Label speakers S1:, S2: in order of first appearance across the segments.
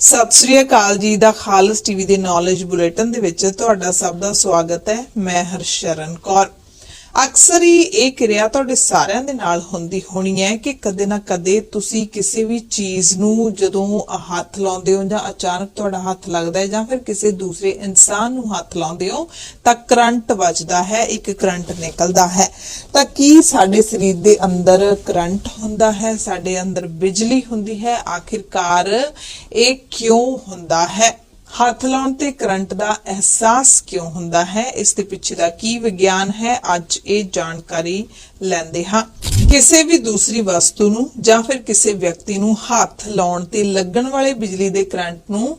S1: ਸਤਿ ਸ੍ਰੀ ਅਕਾਲ ਜੀ ਦਾ ਖਾਲਸ ਟੀਵੀ ਦੇ ਨੌਲੇਜ ਬੁਲੇਟਿਨ ਦੇ ਵਿੱਚ ਤੁਹਾਡਾ ਸਭ ਦਾ ਸਵਾਗਤ ਹੈ। ਮੈਂ ਹਰਸ਼ਰਨ ਕੌਰ। ਅਕਸਰ ਹੀ ਇਹ ਕਿਰਿਆ ਤੁਹਾਡੇ ਸਾਰਿਆਂ ਦੇ ਨਾਲ ਹੁੰਦੀ ਹੋਣੀ ਹੈ ਕਿ ਕਦੇ ਨਾ ਕਦੇ ਤੁਸੀਂ ਕਿਸੇ ਵੀ ਚੀਜ਼ ਨੂੰ ਜਦੋਂ ਹੱਥ ਲਾਉਂਦੇ ਹੋ ਜਾਂ ਅਚਾਨਕ ਤੁਹਾਡਾ ਹੱਥ ਲੱਗਦਾ ਹੈ ਜਾਂ ਫਿਰ ਕਿਸੇ ਦੂਸਰੇ ਇਨਸਾਨ ਨੂੰ ਹੱਥ ਲਾਉਂਦੇ ਹੋ, ਤਾਂ ਕਰੰਟ ਵੱਜਦਾ ਹੈ, ਇੱਕ ਕਰੰਟ ਨਿਕਲਦਾ ਹੈ। ਤਾਂ ਕੀ ਸਾਡੇ ਸਰੀਰ ਦੇ ਅੰਦਰ ਕਰੰਟ ਹੁੰਦਾ ਹੈ? ਸਾਡੇ ਅੰਦਰ ਬਿਜਲੀ ਹੁੰਦੀ ਹੈ। ਆਖਿਰਕਾਰ ਇਹ ਕਿਉਂ ਹੁੰਦਾ ਹੈ? ਹੱਥ ਲਾਉਣ ਤੇ ਕਰੰਟ ਦਾ ਅਹਿਸਾਸ ਕਿਉਂ ਹੁੰਦਾ ਹੈ? ਇਸ ਦੇ ਪਿੱਛੇ ਦਾ ਕੀ ਵਿਗਿਆਨ ਹੈ? ਅੱਜ ਇਹ ਜਾਣਕਾਰੀ ਲੈਂਦੇ ਹਾਂ। ਕਿਸੇ ਵੀ ਦੂਸਰੀ ਵਸਤੂ ਨੂੰ ਜਾਂ ਫਿਰ ਕਿਸੇ ਵਿਅਕਤੀ ਨੂੰ ਹੱਥ ਲਾਉਣ ਤੇ ਲੱਗਣ ਵਾਲੇ ਬਿਜਲੀ ਦੇ ਕਰੰਟ ਨੂੰ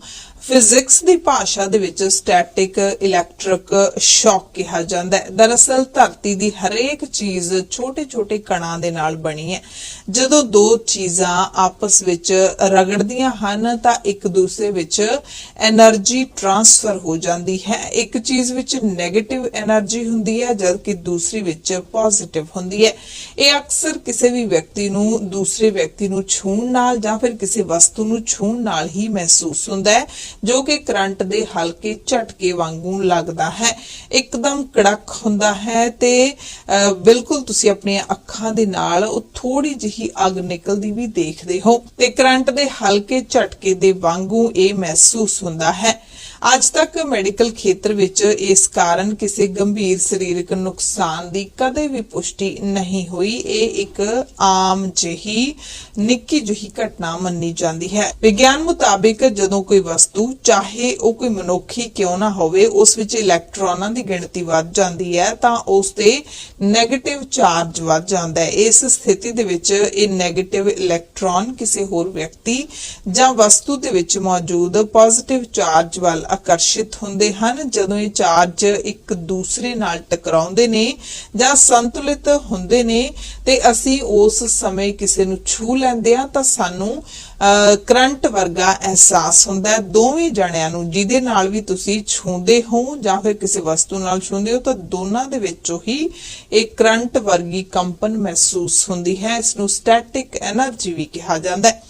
S1: ਫਿਜ਼ਿਕਸ ਦੀ ਭਾਸ਼ਾ ਦੇ ਵਿੱਚ ਸਟੈਟਿਕ, ਇਲੈਕਟ੍ਰਿਕ ਸ਼ੌਕ ਕਿਹਾ ਜਾਂਦਾ ਹੈ। ਦਰਅਸਲ ਧਰਤੀ ਦੀ ਹਰੇਕ ਚੀਜ਼ ਛੋਟੇ-ਛੋਟੇ ਕਣਾਂ ਦੇ ਨਾਲ ਬਣੀ ਹੈ। ਜਦੋਂ ਦੋ ਚੀਜ਼ਾਂ ਆਪਸ ਵਿੱਚ ਰਗੜਦੀਆਂ ਹਨ, ਤਾਂ ਇੱਕ ਦੂਸਰੇ ਵਿੱਚ એનર્ਜੀ ਟ੍ਰਾਂਸਫਰ ਹੋ ਜਾਂਦੀ ਹੈ। ਇੱਕ ਚੀਜ਼ ਵਿੱਚ ਨੈਗੇਟਿਵ એનર્ਜੀ ਹੁੰਦੀ ਹੈ, ਜਦਕਿ ਦੂਸਰੀ ਵਿੱਚ ਪੋਜ਼ਿਟਿਵ ਹੁੰਦੀ ਹੈ। ਇਹ ਅਕਸਰ ਕਿਸੇ ਵੀ ਵਿਅਕਤੀ ਨੂੰ, ਦੂਸਰੇ ਵਿਅਕਤੀ ਨੂੰ ਛੂਹਣ ਨਾਲ ਜਾਂ ਫਿਰ ਕਿਸੇ ਵਸਤੂ ਨੂੰ ਛੂਹਣ ਨਾਲ ਹੀ ਮਹਿਸੂਸ ਹੁੰਦਾ ਹੈ। ਜੋ ਕਿ ਕਰੰਟ ਦੇ ਹਲਕੇ ਝਟਕੇ ਵਾਂਗੂ ਲੱਗਦਾ ਹੈ। ਇੱਕਦਮ ਕੜਕ ਹੁੰਦਾ ਹੈ ਤੇ ਬਿਲਕੁਲ ਤੁਸੀਂ ਆਪਣੀਆਂ ਅੱਖਾਂ ਦੇ ਨਾਲ ਉਹ ਥੋੜੀ ਜਿਹੀ ਅੱਗ ਨਿਕਲਦੀ ਵੀ ਦੇਖਦੇ ਹੋ ਤੇ ਕਰੰਟ ਦੇ ਹਲਕੇ ਝਟਕੇ ਦੇ ਵਾਂਗੂ ਇਹ ਮਹਿਸੂਸ ਹੁੰਦਾ ਹੈ। ਅੱਜ ਤੱਕ ਮੈਡੀਕਲ ਖੇਤਰ ਵਿੱਚ ਇਸ ਕਾਰਨ ਕਿਸੇ ਗੰਭੀਰ ਸਰੀਰਕ ਨੁਕਸਾਨ ਦੀ ਕਦੇ ਵੀ ਪੁਸ਼ਟੀ ਨਹੀਂ ਹੋਈ। ਇਹ ਇੱਕ ਆਮ ਜਿਹੀ, ਨਿੱਕੀ ਜਿਹੀ ਘਟਨਾ ਮੰਨੀ ਜਾਂਦੀ ਹੈ। ਵਿਗਿਆਨ ਮੁਤਾਬਿਕ ਜਦੋਂ ਕੋਈ ਵਸਤੂ, ਚਾਹੇ ਉਹ ਕੋਈ ਮਨੁੱਖੀ ਕਿਉਂ ਨਾ ਹੋਵੇ, ਉਸ ਵਿੱਚ ਇਲੈਕਟ੍ਰੋਨਾਂ ਦੀ ਗਿਣਤੀ ਵੱਧ ਜਾਂਦੀ ਹੈ, ਤਾਂ ਉਸ ਤੇ 네ਗੇਟਿਵ ਚਾਰਜ ਵੱਧ ਜਾਂਦਾ ਹੈ। ਇਸ ਸਥਿਤੀ ਦੇ ਵਿੱਚ ਇਹ 네ਗੇਟਿਵ ਇਲੈਕਟ੍ਰੋਨ ਕਿਸੇ ਹੋਰ ਵਿਅਕਤੀ ਜਾਂ ਵਸਤੂ ਦੇ ਵਿੱਚ ਮੌਜੂਦ ਪੋਜ਼ਿਟਿਵ ਚਾਰਜ ਵੱਲ ਆਕਰਸ਼ਿਤ ਹੁੰਦੇ ਹਨ ਜਦੋਂ ਇਹ ਚਾਰਜ ਇੱਕ ਦੂਸਰੇ ਨਾਲ ਟਕਰਾਉਂਦੇ ਨੇ ਜਾਂ ਸੰਤੁਲਿਤ ਹੁੰਦੇ ਨੇ ਤੇ ਅਸੀਂ ਉਸ ਸਮੇਂ ਕਿਸੇ ਨੂੰ ਛੂ ਲੈਂਦੇ ਆ ਤਾਂ ਸਾਨੂੰ ਕਰੰਟ ਵਰਗਾ ਅਹਿਸਾਸ ਹੁੰਦਾ ਹੈ। ਦੋਵੇਂ ਜਣਿਆਂ ਨੂੰ ਜਿਹਦੇ ਨਾਲ ਵੀ ਤੁਸੀਂ ਛੂੰਦੇ ਹੋ ਜਾਂ ਫਿਰ ਕਿਸੇ ਵਸਤੂ ਨਾਲ ਛੂੰਦੇ ਹੋ ਤਾਂ ਦੋਨਾਂ ਦੇ ਵਿੱਚੋਂ ਹੀ ਇਹ ਕਰੰਟ ਵਰਗੀ ਕੰਪਨ ਮਹਿਸੂਸ ਹੁੰਦੀ ਹੈ। ਇਸ ਨੂੰ ਸਟੈਟਿਕ એનર્ਜੀ ਵੀ ਕਿਹਾ ਜਾਂਦਾ ਹੈ।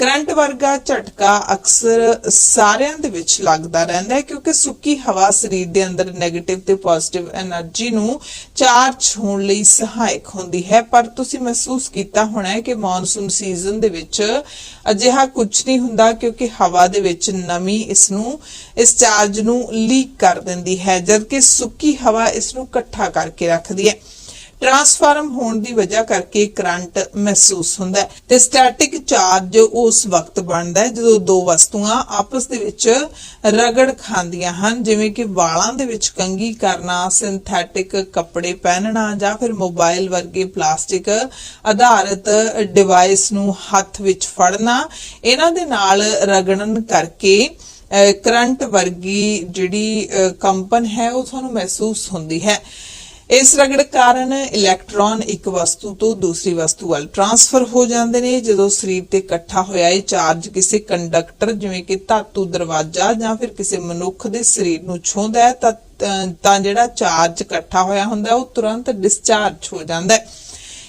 S1: ਕਰੰਟ ਵਰਗਾ ਝਟਕਾ ਅਕਸਰ ਸਾਰਿਆਂ ਦੇ ਵਿੱਚ ਲੱਗਦਾ ਰਹਿੰਦਾ ਹੈ ਕਿਉਂਕਿ ਸੁੱਕੀ ਹਵਾ ਸਰੀਰ ਦੇ ਅੰਦਰ ਨੈਗੇਟਿਵ ਤੇ ਪੋਜ਼ਿਟਿਵ એનર્ਜੀ ਨੂੰ ਚਾਰਜ ਹੋਣ ਲਈ ਸਹਾਇਕ ਹੁੰਦੀ ਹੈ। ਪਰ ਤੁਸੀਂ ਮਹਿਸੂਸ ਕੀਤਾ ਹੋਣਾ ਹੈ ਕਿ ਮੌਨਸੂਨ ਸੀਜ਼ਨ ਦੇ ਵਿੱਚ ਅਜਿਹਾ ਕੁਝ ਨਹੀਂ ਹੁੰਦਾ ਕਿਉਂਕਿ ਹਵਾ ਦੇ ਵਿੱਚ ਨਮੀ ਇਸ ਨੂੰ, ਇਸ ਚਾਰਜ ਨੂੰ ਲੀਕ ਕਰ ਦਿੰਦੀ ਹੈ, ਜਦਕਿ ਸੁੱਕੀ ਹਵਾ ਇਸ ਨੂੰ ਇਕੱਠਾ ਕਰਕੇ ਰੱਖਦੀ ਹੈ। ਟਰਾਂਸਫਾਰਮ ਹੋਣ ਦੀ ਵਜ੍ਹਾ ਕਰਕੇ ਕਰੰਟ ਮਹਿਸੂਸ ਹੁੰਦਾ ਹੈ ਤੇ ਸਟੈਟਿਕ ਚਾਰਜ ਉਸ ਵਕਤ ਬਣਦਾ ਹੈ ਜਦੋਂ ਦੋ ਵਸਤੂਆਂ ਆਪਸ ਦੇ ਵਿੱਚ ਰਗੜ ਖਾਂਦੀਆਂ ਹਨ, ਜਿਵੇਂ ਕਿ ਵਾਲਾਂ ਦੇ ਵਿੱਚ ਕੰਘੀ ਕਰਨਾ, ਸਿੰਥੈਟਿਕ ਕੱਪੜੇ ਪਹਿਨਣਾ ਜਾਂ ਫਿਰ ਮੋਬਾਈਲ ਵਰਗੇ ਪਲਾਸਟਿਕ ਆਧਾਰਿਤ ਡਿਵਾਈਸ ਨੂੰ ਹੱਥ ਵਿੱਚ ਫੜਨਾ, ਇਹਨਾਂ ਦੇ ਨਾਲ ਰਗੜਨ ਕਰਕੇ ਕਰੰਟ ਵਰਗੀ ਜਿਹੜੀ ਕੰਪਨ ਹੈ ਉਹ ਤੁਹਾਨੂੰ ਮਹਿਸੂਸ ਹੁੰਦੀ ਹੈ। ਇਸ ਰਗੜ ਕਾਰਨ ਇਲੈਕਟ੍ਰੋਨ ਇੱਕ ਵਸਤੂ ਤੋਂ ਦੂਸਰੀ ਵਸਤੂ ਵੱਲ ਟਰਾਂਸਫਰ ਹੋ ਜਾਂਦੇ ਨੇ। ਜਦੋਂ ਸਰੀਰ ਤੇ ਇਕੱਠਾ ਹੋਇਆ ਇਹ ਚਾਰਜ ਕਿਸੇ ਕੰਡਕਟਰ, ਜਿਵੇਂ ਕਿ ਧਾਤੂ ਦਰਵਾਜ਼ਾ ਜਾਂ ਫਿਰ ਕਿਸੇ ਮਨੁੱਖ ਦੇ ਸਰੀਰ ਨੂੰ ਛੂੰਹਦਾ ਹੈ, ਤਾਂ ਤਾਂ ਜਿਹੜਾ ਚਾਰਜ ਇਕੱਠਾ ਹੋਇਆ ਹੁੰਦਾ, ਉਹ ਤੁਰੰਤ ਡਿਸਚਾਰਜ ਹੋ ਜਾਂਦਾ ਹੈ।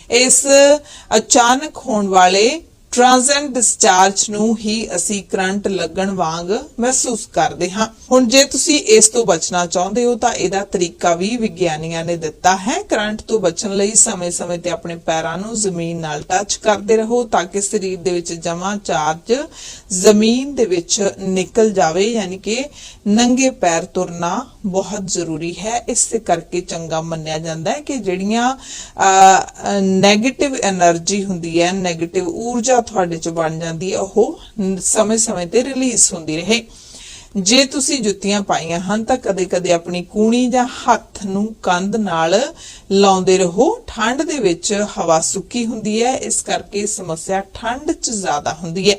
S1: ਇਸ ਅਚਾਨਕ ਹੋਣ ਵਾਲੇ ਟ੍ਰਾਂਜ਼ੈਂਟ ਡਿਸਚਾਰਜ ਨੂੰ ਹੀ ਅਸੀਂ ਕਰੰਟ ਲੱਗਣ ਵਾਂਗ ਮਹਿਸੂਸ ਕਰਦੇ ਹਾਂ। ਹੁਣ ਜੇ ਤੁਸੀਂ ਇਸ ਤੋਂ ਬਚਣਾ ਚਾਹੁੰਦੇ ਹੋ, ਤਾਂ ਇਹਦਾ ਤਰੀਕਾ ਵੀ ਵਿਗਿਆਨੀਆਂ ਨੇ ਦਿੱਤਾ ਹੈ। ਕਰੰਟ ਤੋਂ ਬਚਣ ਲਈ ਸਮੇਂ-ਸਮੇਂ ਤੇ ਆਪਣੇ ਪੈਰਾਂ ਨੂੰ ਜ਼ਮੀਨ ਨਾਲ ਟੱਚ ਕਰਦੇ ਰਹੋ ਤਾਂ ਕਿ ਸਰੀਰ ਦੇ ਵਿੱਚ ਜਮਾ ਚਾਰਜ ਜ਼ਮੀਨ ਦੇ ਵਿੱਚ ਨਿਕਲ ਜਾਵੇ, ਯਾਨੀ ਕਿ ਨੰਗੇ ਪੈਰ ਤੁਰਨਾ ਬਹੁਤ ਜ਼ਰੂਰੀ ਹੈ। ਇਸ ਕਰਕੇ ਚੰਗਾ ਮੰਨਿਆ ਜਾਂਦਾ ਹੈ ਕਿ ਜਿਹੜੀਆਂ ਨੈਗੇਟਿਵ એનર્ਜੀ ਹੁੰਦੀ ਹੈ ਨੈਗੇਟਿਵ ਊਰਜਾ ਤੁਹਾਡੇ ਚ ਬਣ ਜਾਂਦੀ ਹੈ, ਉਹ ਸਮੇਂ-ਸਮੇਂ ਤੇ ਰਿਲੀਜ਼ ਹੁੰਦੀ ਰਹੇ। ਜੇ ਤੁਸੀਂ ਜੁੱਤੀਆਂ ਪਾਈਆਂ ਹਨ ਤਾਂ ਕਦੇ-ਕਦੇ ਆਪਣੀ ਕੂਣੀ ਜਾਂ ਹੱਥ ਨੂੰ ਕੰਧ ਨਾਲ ਲਾਉਂਦੇ ਰਹੋ। ਠੰਡ ਦੇ ਵਿੱਚ ਹਵਾ ਸੁੱਕੀ ਹੁੰਦੀ ਹੈ, ਇਸ ਕਰਕੇ ਸਮੱਸਿਆ ਠੰਡ 'ਚ ਜ਼ਿਆਦਾ ਹੁੰਦੀ ਹੈ।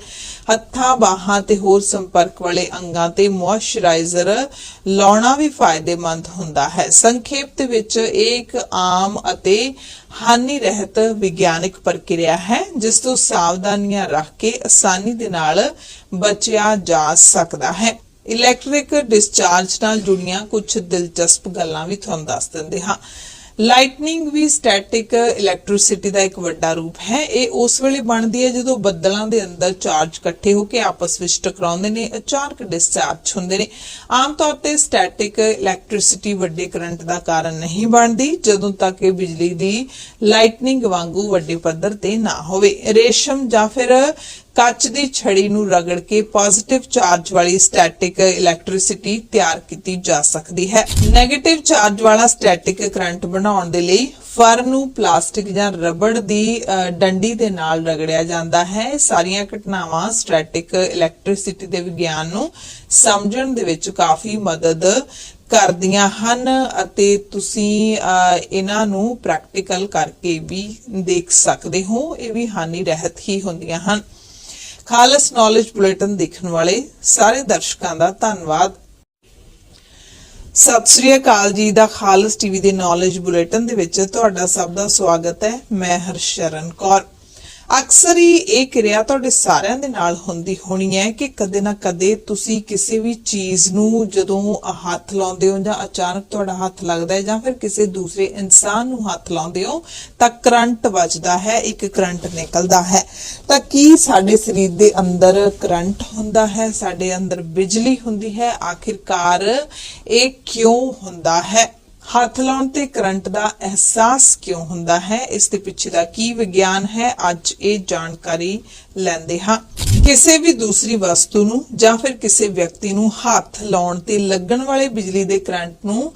S1: ਹੱਥਾਂ, ਬਾਹਾਂ ਤੇ ਹੋਰ ਸੰਪਰਕ ਵਾਲੇ ਅੰਗਾਂ ਤੇ ਮੋਇਸਚਰਾਈਜ਼ਰ ਲਾਉਣਾ ਵੀ ਫਾਇਦੇਮੰਦ ਹੁੰਦਾ ਹੈ। ਸੰਖੇਪ ਦੇ ਵਿੱਚ ਇਹ ਇੱਕ ਆਮ ਅਤੇ ਹਾਨੀ ਰਹਿਤ ਵਿਗਿਆਨਿਕ ਪ੍ਰਕਿਰਿਆ ਹੈ, ਜਿਸ ਤੋਂ ਸਾਵਧਾਨੀਆਂ ਰੱਖ ਕੇ ਆਸਾਨੀ ਦੇ ਨਾਲ ਬਚਿਆ ਜਾ ਸਕਦਾ ਹੈ। ਇਲੈਕਟ੍ਰਿਕ ਡਿਸਚਾਰਜ ਨਾਲ ਜੁੜੀਆਂ ਕੁਝ ਦਿਲਚਸਪ ਗੱਲਾਂ ਵੀ ਤੁਹਾਨੂੰ ਦੱਸ ਦਿੰਦੇ ਹਾਂ। ਲਾਈਟਨਿੰਗ ਵੀ ਸਟੈਟਿਕ ਇਲੈਕਟ੍ਰਿਸਿਟੀ ਦਾ ਇੱਕ ਵੱਡਾ ਰੂਪ ਹੈ। ਇਹ ਉਸ ਵੇਲੇ ਬਣਦੀ ਹੈ ਜਦੋਂ ਬੱਦਲਾਂ ਦੇ ਅੰਦਰ ਚਾਰਜ ਇਕੱਠੇ ਹੋ ਕੇ ਆਪਸ ਵਿੱਚ ਟਕਰਾਉਂਦੇ ਨੇ, ਅਚਾਨਕ ਡਿਸਚਾਰਜ ਹੁੰਦੇ ਨੇ। ਆਮ ਤੌਰ ਤੇ ਸਟੈਟਿਕ ਇਲੈਕਟ੍ਰਿਸਿਟੀ ਵੱਡੇ ਕਰੰਟ ਦਾ ਕਾਰਨ ਨਹੀਂ ਬਣਦੀ, ਜਦੋਂ ਤੱਕ ਇਹ ਬਿਜਲੀ ਦੀ ਲਾਈਟਨਿੰਗ ਵਾਂਗੂ ਵੱਡੇ ਪੱਧਰ ਤੇ ਨਾ ਹੋਵੇ। ਰੇਸ਼ਮ ਜਾਂ ਫਿਰ ਕੱਚ ਦੀ ਛੜੀ ਨੂੰ ਰਗੜ ਕੇ ਪੋਜ਼ਿਟਿਵ ਚਾਰਜ ਵਾਲੀ ਸਟੈਟਿਕ ਇਲੈਕਟ੍ਰਿਸਿਟੀ ਤਿਆਰ ਕੀਤੀ ਜਾ ਸਕਦੀ ਹੈ। 네ਗੇਟਿਵ ਚਾਰਜ ਵਾਲਾ ਸਟੈਟਿਕ ਕਰੰਟ ਬਣਾਉਣ ਦੇ ਲਈ ਫਰ ਨੂੰ ਪਲਾਸਟਿਕ ਜਾਂ ਰਬੜ ਦੀ ਡੰਡੀ ਦੇ ਨਾਲ ਰਗੜਿਆ ਜਾਂਦਾ ਹੈ। ਇਹ ਸਾਰੀਆਂ ਘਟਨਾਵਾਂ ਸਟੈਟਿਕ ਇਲੈਕਟ੍ਰਿਸਿਟੀ ਦੇ ਵਿਗਿਆਨ ਨੂੰ ਸਮਝਣ ਦੇ ਵਿੱਚ ਕਾਫੀ ਮਦਦ ਕਰਦੀਆਂ ਹਨ ਅਤੇ ਤੁਸੀਂ ਅ, ਇਹਨਾਂ ਨੂੰ ਪ੍ਰੈਕਟੀਕਲ ਕਰਕੇ ਵੀ ਦੇਖ ਸਕਦੇ ਹੋ। ਇਹ ਵੀ ਹਾਨੀ ਰਹਿਤ ਹੀ ਹੁੰਦੀਆਂ ਹਨ। ਖਾਲਸ ਨੌਲੇਜ ਬੁਲੇਟਿਨ ਦੇਖਣ ਵਾਲੇ ਸਾਰੇ ਦਰਸ਼ਕਾਂ ਦਾ ਧੰਨਵਾਦ। ਸਤਿ ਸ੍ਰੀ ਅਕਾਲ ਜੀ ਦਾ ਖਾਲਸ ਟੀਵੀ ਦੇ ਨੌਲੇਜ ਬੁਲੇਟਿਨ ਦੇ ਵਿੱਚ ਤੁਹਾਡਾ ਸਭ ਦਾ ਸਵਾਗਤ ਹੈ। ਮੈਂ ਹਰਸ਼ਰਨ ਕੌਰ। ਅਕਸਰ ਹੀ ਇਹ ਕਿਰਿਆ ਤੁਹਾਡੇ ਸਾਰਿਆਂ ਦੇ ਨਾਲ ਹੁੰਦੀ ਹੋਣੀ ਹੈ ਕਿ ਕਦੇ ਨਾ ਕਦੇ ਤੁਸੀਂ ਕਿਸੇ ਵੀ ਚੀਜ਼ ਨੂੰ ਜਦੋਂ ਹੱਥ ਲਾਉਂਦੇ ਹੋ ਜਾਂ ਅਚਾਨਕ ਤੁਹਾਡਾ ਹੱਥ ਲੱਗਦਾ ਹੈ ਜਾਂ ਫਿਰ ਕਿਸੇ ਦੂਸਰੇ ਇਨਸਾਨ ਨੂੰ ਹੱਥ ਲਾਉਂਦੇ ਹੋ, ਤਾਂ ਕਰੰਟ ਵੱਜਦਾ ਹੈ, ਇੱਕ ਕਰੰਟ ਨਿਕਲਦਾ ਹੈ। ਤਾਂ ਕੀ ਸਾਡੇ ਸਰੀਰ ਦੇ ਅੰਦਰ ਕਰੰਟ ਹੁੰਦਾ ਹੈ? ਸਾਡੇ ਅੰਦਰ ਬਿਜਲੀ ਹੁੰਦੀ ਹੈ। ਆਖਿਰਕਾਰ ਇਹ ਕਿਉਂ ਹੁੰਦਾ ਹੈ? ਹੱਥ ਲਾਉਣ ਤੇ ਕਰੰਟ ਦਾ ਅਹਿਸਾਸ ਕਿਉਂ ਹੁੰਦਾ ਹੈ? ਇਸ ਦੇ ਪਿੱਛੇ ਦਾ ਕੀ ਵਿਗਿਆਨ ਹੈ? ਅੱਜ ਇਹ ਜਾਣਕਾਰੀ ਲੈਂਦੇ ਹਾਂ। ਕਿਸੇ ਵੀ ਦੂਸਰੀ ਵਸਤੂ ਨੂੰ ਜਾਂ ਫਿਰ ਕਿਸੇ ਵਿਅਕਤੀ ਨੂੰ ਹੱਥ ਲਾਉਣ ਤੇ ਲੱਗਣ ਵਾਲੇ ਬਿਜਲੀ ਦੇ ਕਰੰਟ ਨੂੰ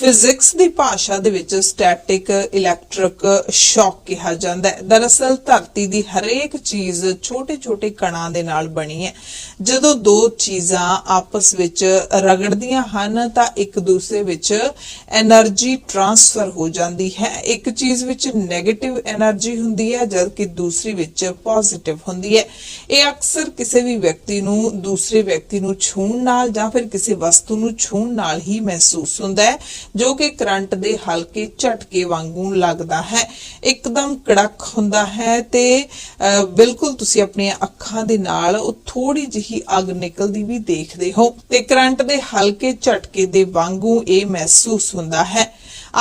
S1: ਫਿਜ਼ਿਕਸ ਦੀ ਭਾਸ਼ਾ ਦੇ ਵਿੱਚ ਸਟੈਟਿਕ, ਇਲੈਕਟ੍ਰਿਕ ਸ਼ੌਕ ਕਿਹਾ ਜਾਂਦਾ ਹੈ। ਦਰਅਸਲ ਧਰਤੀ ਦੀ ਹਰੇਕ ਚੀਜ਼ ਛੋਟੇ-ਛੋਟੇ ਕਣਾਂ ਦੇ ਨਾਲ ਬਣੀ ਹੈ। ਜਦੋਂ ਦੋ ਚੀਜ਼ਾਂ ਆਪਸ ਵਿੱਚ ਰਗੜਦੀਆਂ ਹਨ, ਤਾਂ ਇੱਕ ਦੂਸਰੇ ਵਿੱਚ એનર્ਜੀ ਟ੍ਰਾਂਸਫਰ ਹੋ ਜਾਂਦੀ ਹੈ। ਇੱਕ ਚੀਜ਼ ਵਿੱਚ ਨੈਗੇਟਿਵ એનર્ਜੀ ਹੁੰਦੀ ਹੈ, ਜਦਕਿ ਦੂਸਰੀ ਵਿੱਚ ਪੋਜ਼ਿਟਿਵ ਹੁੰਦੀ ਹੈ। ਇਹ ਅਕਸਰ ਕਿਸੇ ਵੀ ਵਿਅਕਤੀ ਨੂੰ, ਦੂਸਰੇ ਵਿਅਕਤੀ ਨੂੰ ਛੂਹਣ ਨਾਲ ਜਾਂ ਫਿਰ ਕਿਸੇ ਵਸਤੂ ਨੂੰ ਛੂਹਣ ਨਾਲ ਹੀ ਮਹਿਸੂਸ ਹੁੰਦਾ ਹੈ। ਜੋ ਕਿ ਕਰੰਟ ਦੇ ਹਲਕੇ ਝਟਕੇ ਵਾਂਗੂ ਲੱਗਦਾ ਹੈ। ਇੱਕਦਮ ਕੜਕ ਹੁੰਦਾ ਹੈ ਤੇ ਬਿਲਕੁਲ ਤੁਸੀਂ ਆਪਣੀਆਂ ਅੱਖਾਂ ਦੇ ਨਾਲ ਉਹ ਥੋੜੀ ਜਿਹੀ ਅੱਗ ਨਿਕਲਦੀ ਵੀ ਦੇਖਦੇ ਹੋ ਤੇ ਕਰੰਟ ਦੇ ਹਲਕੇ ਝਟਕੇ ਦੇ ਵਾਂਗੂ ਇਹ ਮਹਿਸੂਸ ਹੁੰਦਾ ਹੈ।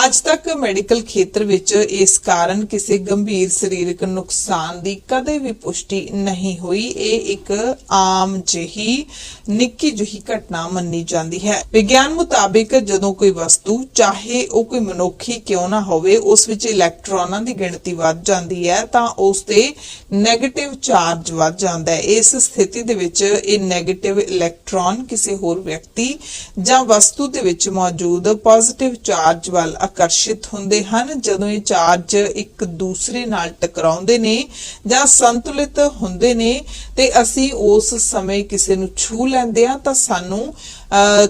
S1: ਅੱਜ ਤੱਕ ਮੈਡੀਕਲ ਖੇਤਰ ਵਿੱਚ ਇਸ ਕਾਰਨ ਕਿਸੇ ਗੰਭੀਰ ਸਰੀਰਕ ਨੁਕਸਾਨ ਦੀ ਕਦੇ ਵੀ ਪੁਸ਼ਟੀ ਨਹੀਂ ਹੋਈ। ਇਹ ਇੱਕ ਆਮ ਜਿਹੀ, ਨਿੱਕੀ ਜਿਹੀ ਘਟਨਾ ਮੰਨੀ ਜਾਂਦੀ ਹੈ। ਵਿਗਿਆਨ ਮੁਤਾਬਿਕ ਜਦੋਂ ਕੋਈ ਵਸਤੂ, ਚਾਹੇ ਉਹ ਕੋਈ ਮਨੁੱਖੀ ਕਿਉਂ ਨਾ ਹੋਵੇ, ਉਸ ਵਿੱਚ ਇਲੈਕਟ੍ਰੋਨਾਂ ਦੀ ਗਿਣਤੀ ਵੱਧ ਜਾਂਦੀ ਹੈ, ਤਾਂ ਉਸ ਤੇ 네ਗੇਟਿਵ ਚਾਰਜ ਵੱਧ ਜਾਂਦਾ ਹੈ। ਇਸ ਸਥਿਤੀ ਦੇ ਵਿੱਚ ਇਹ 네ਗੇਟਿਵ ਇਲੈਕਟ੍ਰੋਨ ਕਿਸੇ ਹੋਰ ਵਿਅਕਤੀ ਜਾਂ ਵਸਤੂ ਦੇ ਵਿੱਚ ਮੌਜੂਦ ਪੋਜ਼ਿਟਿਵ ਚਾਰਜ ਵੱਲ ਆਕਰਸ਼ਿਤ ਹੁੰਦੇ ਹਨ ਜਦੋਂ ਇਹ ਚਾਰਜ ਇੱਕ ਦੂਸਰੇ ਨਾਲ ਟਕਰਾਉਂਦੇ ਨੇ ਜਾਂ ਸੰਤੁਲਿਤ ਹੁੰਦੇ ਨੇ ਤੇ ਅਸੀਂ ਉਸ ਸਮੇਂ ਕਿਸੇ ਨੂੰ ਛੂ ਲੈਂਦੇ ਆ ਤਾਂ ਸਾਨੂੰ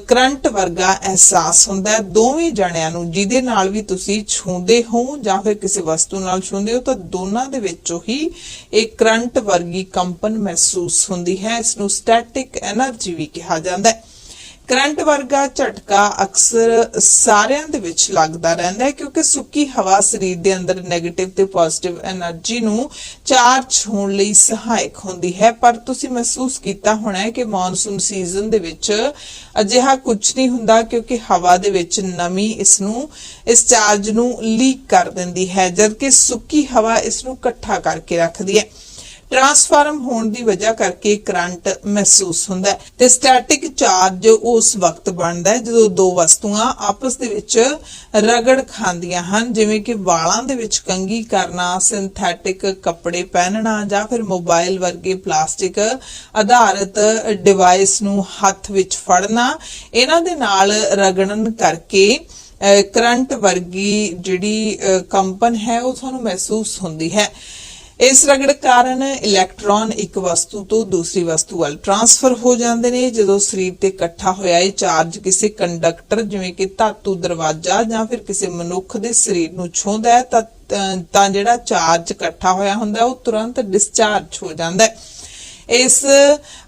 S1: ਕਰੰਟ ਵਰਗਾ ਅਹਿਸਾਸ ਹੁੰਦਾ ਹੈ। ਦੋਵੇਂ ਜਣਿਆਂ ਨੂੰ ਜਿਹਦੇ ਨਾਲ ਵੀ ਤੁਸੀਂ ਛੂੰਦੇ ਹੋ ਜਾਂ ਫਿਰ ਕਿਸੇ ਵਸਤੂ ਨਾਲ ਛੂੰਦੇ ਹੋ ਤਾਂ ਦੋਨਾਂ ਦੇ ਵਿੱਚੋਂ ਹੀ ਇਹ ਕਰੰਟ ਵਰਗੀ ਕੰਪਨ ਮਹਿਸੂਸ ਹੁੰਦੀ ਹੈ। ਇਸ ਨੂੰ ਸਟੈਟਿਕ એનર્ਜੀ ਵੀ ਕਿਹਾ ਜਾਂਦਾ ਹੈ। ਕਰੰਟ ਵਰਗਾ ਝਟਕਾ ਅਕਸਰ ਸਾਰਿਆਂ ਦੇ ਵਿੱਚ ਲੱਗਦਾ ਰਹਿੰਦਾ ਹੈ ਕਿਉਂਕਿ ਸੁੱਕੀ ਹਵਾ ਸਰੀਰ ਦੇ ਅੰਦਰ ਨੈਗੇਟਿਵ ਤੇ ਪੋਜ਼ਿਟਿਵ એનર્ਜੀ ਨੂੰ ਚਾਰਜ ਹੋਣ ਲਈ ਸਹਾਇਕ ਹੁੰਦੀ ਹੈ। ਪਰ ਤੁਸੀਂ ਮਹਿਸੂਸ ਕੀਤਾ ਹੋਣਾ ਹੈ ਕਿ ਮੌਨਸੂਨ ਸੀਜ਼ਨ ਦੇ ਵਿੱਚ ਅਜਿਹਾ ਕੁਝ ਨਹੀਂ ਹੁੰਦਾ ਕਿਉਂਕਿ ਹਵਾ ਦੇ ਵਿੱਚ ਨਮੀ ਇਸ ਨੂੰ, ਇਸ ਚਾਰਜ ਨੂੰ ਲੀਕ ਕਰ ਦਿੰਦੀ ਹੈ, ਜਦਕਿ ਸੁੱਕੀ ਹਵਾ ਇਸ ਨੂੰ ਇਕੱਠਾ ਕਰਕੇ ਰੱਖਦੀ ਹੈ। ਟਰਾਂਸਫਾਰਮ ਹੋਣ ਦੀ ਵਜ੍ਹਾ ਕਰਕੇ ਕਰੰਟ ਮਹਿਸੂਸ ਹੁੰਦਾ ਹੈ ਤੇ ਸਟੈਟਿਕ ਚਾਰਜ ਉਸ ਵਕਤ ਬਣਦਾ ਹੈ ਜਦੋਂ ਦੋ ਵਸਤੂਆਂ ਆਪਸ ਦੇ ਵਿੱਚ ਰਗੜ ਖਾਂਦੀਆਂ ਹਨ, ਜਿਵੇਂ ਕਿ ਵਾਲਾਂ ਦੇ ਵਿੱਚ ਕੰਘੀ ਕਰਨਾ ਸਿੰਥੈਟਿਕ ਕੱਪੜੇ ਪਹਿਨਣਾ ਜਾਂ ਫਿਰ ਮੋਬਾਈਲ ਵਰਗੇ ਪਲਾਸਟਿਕ ਆਧਾਰਿਤ ਡਿਵਾਈਸ ਨੂੰ ਹੱਥ ਵਿੱਚ ਫੜਨਾ, ਇਹਨਾਂ ਦੇ ਨਾਲ ਰਗੜਨ ਕਰਕੇ ਕਰੰਟ ਵਰਗੀ ਜਿਹੜੀ ਕੰਪਨ ਹੈ ਉਹ ਤੁਹਾਨੂੰ ਮਹਿਸੂਸ ਹੁੰਦੀ ਹੈ। ਇਸ ਰਗੜ ਕਾਰਨ ਇਲੈਕਟ੍ਰੋਨ ਇੱਕ ਵਸਤੂ ਤੋਂ ਦੂਸਰੀ ਵਸਤੂ ਵੱਲ ਟਰਾਂਸਫਰ ਹੋ ਜਾਂਦੇ ਨੇ। ਜਦੋਂ ਸਰੀਰ ਤੇ ਇਕੱਠਾ ਹੋਇਆ ਇਹ ਚਾਰਜ ਕਿਸੇ ਕੰਡਕਟਰ, ਜਿਵੇਂ ਕਿ ਧਾਤੂ ਦਰਵਾਜ਼ਾ ਜਾਂ ਫਿਰ ਕਿਸੇ ਮਨੁੱਖ ਦੇ ਸਰੀਰ ਨੂੰ ਛੂੰਹਦਾ ਹੈ, ਤਾਂ ਤਾਂ ਜਿਹੜਾ ਚਾਰਜ ਇਕੱਠਾ ਹੋਇਆ ਹੁੰਦਾ, ਉਹ ਤੁਰੰਤ ਡਿਸਚਾਰਜ ਹੋ ਜਾਂਦਾ ਹੈ। ਇਸ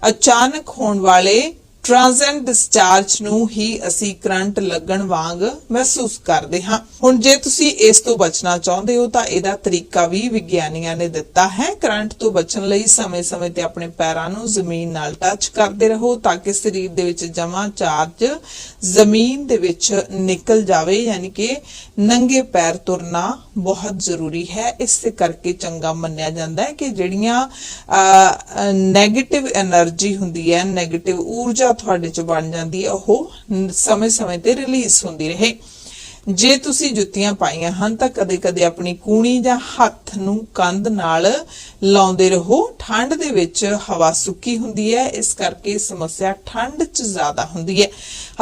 S1: ਅਚਾਨਕ ਹੋਣ ਵਾਲੇ ਟ੍ਰਾਂਜ਼ੈਂਟ ਡਿਸਚਾਰਜ ਨੂੰ ਹੀ ਅਸੀਂ ਕਰੰਟ ਲੱਗਣ ਵਾਂਗ ਮਹਿਸੂਸ ਕਰਦੇ ਹਾਂ। ਹੁਣ ਜੇ ਤੁਸੀਂ ਇਸ ਤੋਂ ਬਚਣਾ ਚਾਹੁੰਦੇ ਹੋ ਤਾਂ ਇਹਦਾ ਤਰੀਕਾ ਵੀ ਵਿਗਿਆਨੀਆਂ ਨੇ ਦਿੱਤਾ ਹੈ। ਕਰੰਟ ਤੋਂ ਬਚਣ ਲਈ ਸਮੇਂ-ਸਮੇਂ ਤੇ ਆਪਣੇ ਪੈਰਾਂ ਨੂੰ ਜ਼ਮੀਨ ਨਾਲ ਟੱਚ ਕਰਦੇ ਰਹੋ ਤਾਂ ਕਿ ਸਰੀਰ ਦੇ ਵਿੱਚ ਜਮਾ ਚਾਰਜ ਜ਼ਮੀਨ ਦੇ ਵਿੱਚ ਨਿਕਲ ਜਾਵੇ, ਯਾਨੀ ਕਿ ਨੰਗੇ ਪੈਰ ਤੁਰਨਾ ਬਹੁਤ ਜ਼ਰੂਰੀ ਹੈ। ਇਸ ਕਰਕੇ ਚੰਗਾ ਮੰਨਿਆ ਜਾਂਦਾ ਹੈ ਕਿ ਜਿਹੜੀਆਂ ਨੈਗੇਟਿਵ એનર્ਜੀ ਹੁੰਦੀ ਹੈ ਨੈਗੇਟਿਵ ਊਰਜਾ ਤੁਹਾਡੇ ਚ ਬਣ ਜਾਂਦੀ ਹੈ, ਉਹ ਸਮੇਂ-ਸਮੇਂ ਤੇ ਰਿਲੀਜ਼ ਹੁੰਦੀ ਰਹੇ। ਜੇ ਤੁਸੀਂ ਜੁੱਤੀਆਂ ਪਾਈਆਂ ਹਨ ਤਾਂ ਕਦੇ-ਕਦੇ ਆਪਣੀ ਕੂਣੀ ਜਾਂ ਹੱਥ ਨੂੰ ਕੰਧ ਨਾਲ ਲਾਉਂਦੇ ਰਹੋ। ਠੰਡ ਦੇ ਵਿੱਚ ਹਵਾ ਸੁੱਕੀ ਹੁੰਦੀ ਹੈ, ਇਸ ਕਰਕੇ ਸਮੱਸਿਆ ਠੰਡ 'ਚ ਜ਼ਿਆਦਾ ਹੁੰਦੀ ਹੈ।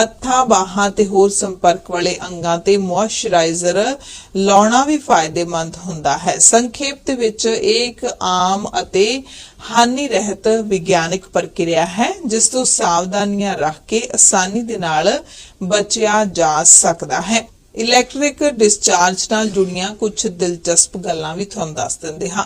S1: ਹੱਥਾਂ, ਬਾਹਾਂ ਤੇ ਹੋਰ ਸੰਪਰਕ ਵਾਲੇ ਅੰਗਾਂ ਤੇ ਮੋਇਸਚਰਾਈਜ਼ਰ ਲਾਉਣਾ ਵੀ ਫਾਇਦੇਮੰਦ ਹੁੰਦਾ ਹੈ। ਸੰਖੇਪ ਦੇ ਵਿੱਚ ਇਹ ਇੱਕ ਆਮ ਅਤੇ ਹਾਨੀ ਰਹਿਤ ਵਿਗਿਆਨਿਕ ਪ੍ਰਕਿਰਿਆ ਹੈ, ਜਿਸ ਤੋਂ ਸਾਵਧਾਨੀਆਂ ਰੱਖ ਕੇ ਆਸਾਨੀ ਦੇ ਨਾਲ ਬਚਿਆ ਜਾ ਸਕਦਾ ਹੈ। ਇਲੈਕਟ੍ਰਿਕ ਡਿਸਚਾਰਜ ਨਾਲ ਜੁੜੀਆਂ ਕੁਝ ਦਿਲਚਸਪ ਗੱਲਾਂ ਵੀ ਤੁਹਾਨੂੰ ਦੱਸ ਦਿੰਦੇ ਹਾਂ।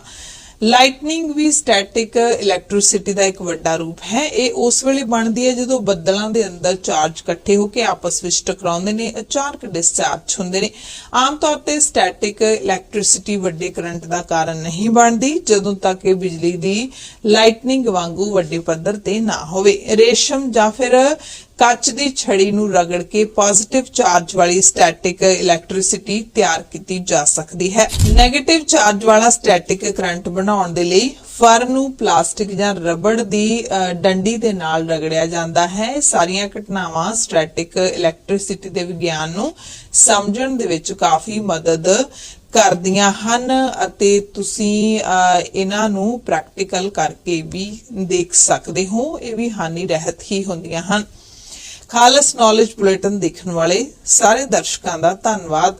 S1: ਲਾਈਟਨਿੰਗ ਵੀ ਸਟੈਟਿਕ ਇਲੈਕਟ੍ਰਿਸਿਟੀ ਦਾ ਇੱਕ ਵੱਡਾ ਰੂਪ ਹੈ। ਇਹ ਉਸ ਵੇਲੇ ਬਣਦੀ ਹੈ ਜਦੋਂ ਬੱਦਲਾਂ ਦੇ ਅੰਦਰ ਚਾਰਜ ਇਕੱਠੇ ਹੋ ਕੇ ਆਪਸ ਵਿੱਚ ਟਕਰਾਉਂਦੇ ਨੇ, ਅਚਾਨਕ ਡਿਸਚਾਰਜ ਹੁੰਦੇ ਨੇ। ਆਮ ਤੌਰ ਤੇ ਸਟੈਟਿਕ ਇਲੈਕਟ੍ਰਿਸਿਟੀ ਵੱਡੇ ਕਰੰਟ ਦਾ ਕਾਰਨ ਨਹੀਂ ਬਣਦੀ, ਜਦੋਂ ਤੱਕ ਇਹ ਬਿਜਲੀ ਦੀ ਲਾਈਟਨਿੰਗ ਵਾਂਗੂ ਵੱਡੇ ਪੱਧਰ ਤੇ ਨਾ ਹੋਵੇ। ਰੇਸ਼ਮ ਜਾਂ ਫਿਰ ਕੱਚ ਦੀ ਛੜੀ ਨੂੰ ਰਗੜ ਕੇ ਪੋਜ਼ਿਟਿਵ ਚਾਰਜ ਵਾਲੀ ਸਟੈਟਿਕ ਇਲੈਕਟ੍ਰਿਸਿਟੀ ਤਿਆਰ ਕੀਤੀ ਜਾ ਸਕਦੀ ਹੈ। 네ਗੇਟਿਵ ਚਾਰਜ ਵਾਲਾ ਸਟੈਟਿਕ ਕਰੰਟ ਬਣਾਉਣ ਦੇ ਲਈ ਫਰ ਨੂੰ ਪਲਾਸਟਿਕ ਜਾਂ ਰਬੜ ਦੀ ਡੰਡੀ ਦੇ ਨਾਲ ਰਗੜਿਆ ਜਾਂਦਾ ਹੈ। ਇਹ ਸਾਰੀਆਂ ਘਟਨਾਵਾਂ ਸਟੈਟਿਕ ਇਲੈਕਟ੍ਰਿਸਿਟੀ ਦੇ ਵਿਗਿਆਨ ਨੂੰ ਸਮਝਣ ਦੇ ਵਿੱਚ ਕਾਫੀ ਮਦਦ ਕਰਦੀਆਂ ਹਨ ਅਤੇ ਤੁਸੀਂ ਇਹਨਾਂ ਨੂੰ ਪ੍ਰੈਕਟੀਕਲ ਕਰਕੇ ਵੀ ਦੇਖ ਸਕਦੇ ਹੋ। ਇਹ ਵੀ ਹਾਨੀ ਰਹਿਤ ਹੀ ਹੁੰਦੀਆਂ ਹਨ। ਖਾਲਸ ਨੌਲੇਜ ਬੁਲੇਟਿਨ ਦੇਖਣ ਵਾਲੇ ਸਾਰੇ ਦਰਸ਼ਕਾਂ ਦਾ ਧੰਨਵਾਦ।